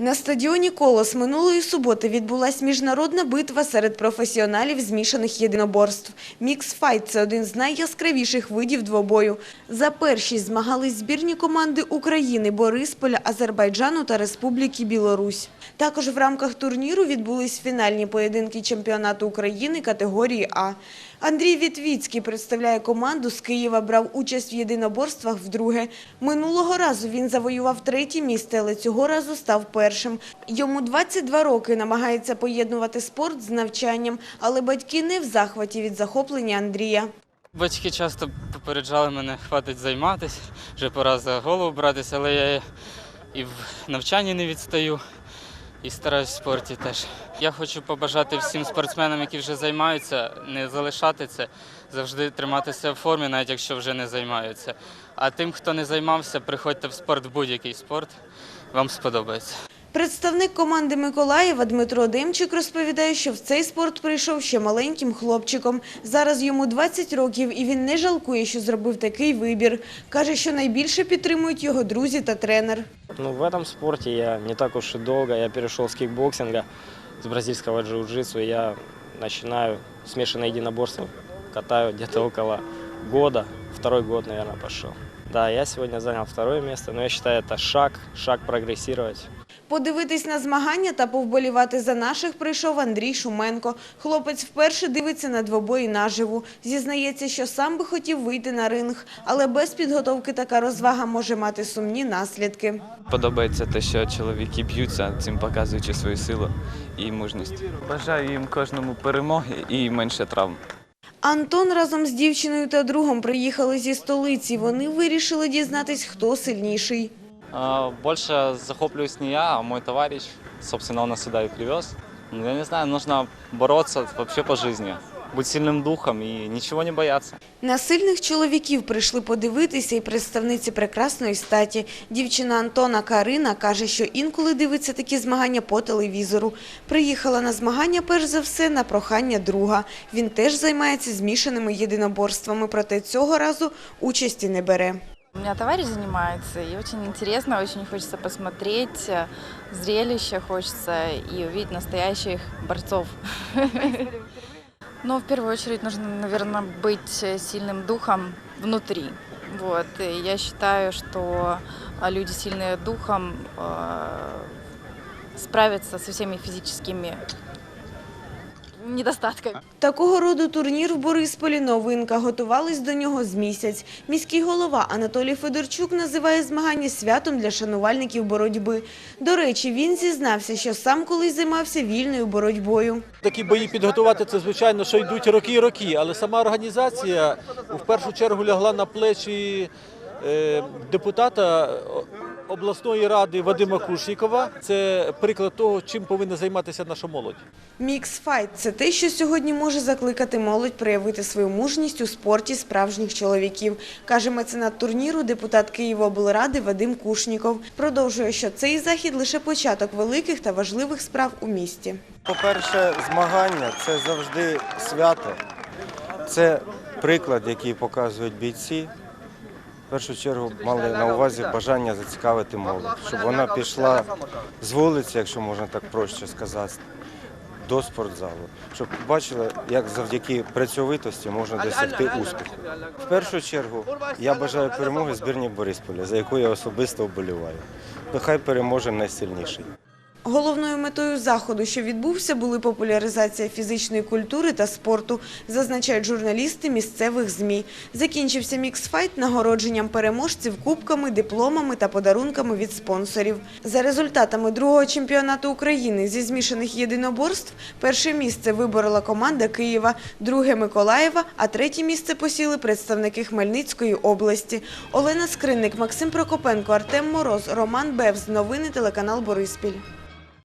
На стадіоні Колос минулої суботи відбулась міжнародна битва серед професіоналів змішаних єдиноборств. Мікс-файт – це один з найяскравіших видів двобою. За першість змагались збірні команди України, Борисполя, Азербайджану та Республіки Білорусь. Також в рамках турніру відбулись фінальні поєдинки чемпіонату України категорії А. Андрій Вітвіцький представляє команду з Києва, брав участь в єдиноборствах вдруге. Минулого разу він завоював третє місце, але цього разу став першим. Йому 22 роки, намагається поєднувати спорт з навчанням, але батьки не в захваті від захоплення Андрія. Батьки часто попереджали мене, хватить займатися, вже пора за голову братися, але я і в навчанні не відстаю, і стараюсь в спорті теж. Я хочу побажати всім спортсменам, які вже займаються, не залишати це, завжди триматися в формі, навіть якщо вже не займаються. А тим, хто не займався, приходьте в спорт, в будь-який спорт, вам сподобається. Представник команди Миколаєва Дмитро Демчик розповідає, що в цей спорт прийшов ще маленьким хлопчиком. Зараз йому 20 років і він не жалкує, що зробив такий вибір. Каже, що найбільше підтримують його друзі та тренер. Ну, в этом спорте я не так уж и долго. Я перешел с кикбоксинга, с бразильского джиу-джитсу. Я начинаю смешанное единоборство. Катаю где-то около года. Второй год, наверное, пошел. Да, я сегодня занял второе место, но я считаю, это шаг, шаг прогрессировать. Подивитись на змагання та повболівати за наших прийшов Андрій Шуменко. Хлопець вперше дивиться на двобої наживу. Зізнається, що сам би хотів вийти на ринг, але без підготовки така розвага може мати сумні наслідки. Подобається те, що чоловіки б'ються, цим показуючи свою силу і мужність. Бажаю їм кожному перемоги і менше травм. Антон разом з дівчиною та другом приїхали зі столиці. Вони вирішили дізнатись, хто сильніший. Больше захоплююсь не я, а мой товарищ. Собственно, он нас сюда и привез. Ну, Я не знаю, нужно бороться вообще по жизни. Быть сильным духом и ничего не бояться. На сильних чоловіків прийшли подивитися і представниці прекрасної статі. Дівчина Антона Карина каже, що інколи дивиться такі змагання по телевізору. Приїхала на змагання перш за все на прохання друга. Він теж займається змішаними єдиноборствами, проте цього разу участі не бере. У меня товарищ занимается, и очень интересно, очень хочется посмотреть э, зрелище, хочется и увидеть настоящих борцов. Но в первую очередь нужно, наверное, быть э, сильным духом внутри. Вот. И я считаю, что а, люди, сильные духом, э, справятся со всеми физическими недостатками. Такого роду турнір в Борисполі новинка. Готувались до нього з місяць. Міський голова Анатолій Федорчук називає змагання святом для шанувальників боротьби. До речі, він зізнався, що сам колись займався вільною боротьбою. Такі бої підготувати це звичайно, що йдуть роки і роки, але сама організація в першу чергу лягла на плечі е, депутата обласної ради Вадима Кушнікова. Це приклад того, чим повинна займатися наша молодь. Мікс-файт – це те, що сьогодні може закликати молодь проявити свою мужність у спорті справжніх чоловіків, каже меценат турніру, депутат Києвооблради Вадим Кушніков. Продовжує, що цей захід лише початок великих та важливих справ у місті. По-перше, змагання це завжди свято. Це приклад, який показують бійці. В першу чергу мали на увазі бажання зацікавити молодь, щоб вона пішла з вулиці, якщо можна так проще сказати, до спортзалу, щоб бачили, як завдяки працьовитості можна досягти успіху. В першу чергу я бажаю перемоги збірні Борисполя, за яку я особисто вболіваю. Нехай переможе найсильніший. Головною метою заходу, що відбувся, були популяризація фізичної культури та спорту, зазначають журналісти місцевих ЗМІ. Закінчився міксфайт нагородженням переможців кубками, дипломами та подарунками від спонсорів. За результатами другого чемпіонату України зі змішаних єдиноборств перше місце виборола команда Києва, друге Миколаєва, а третє місце посіли представники Хмельницької області. Олена Скринник, Максим Прокопенко, Артем Мороз, Роман Бевз. Новини телеканал Бориспіль.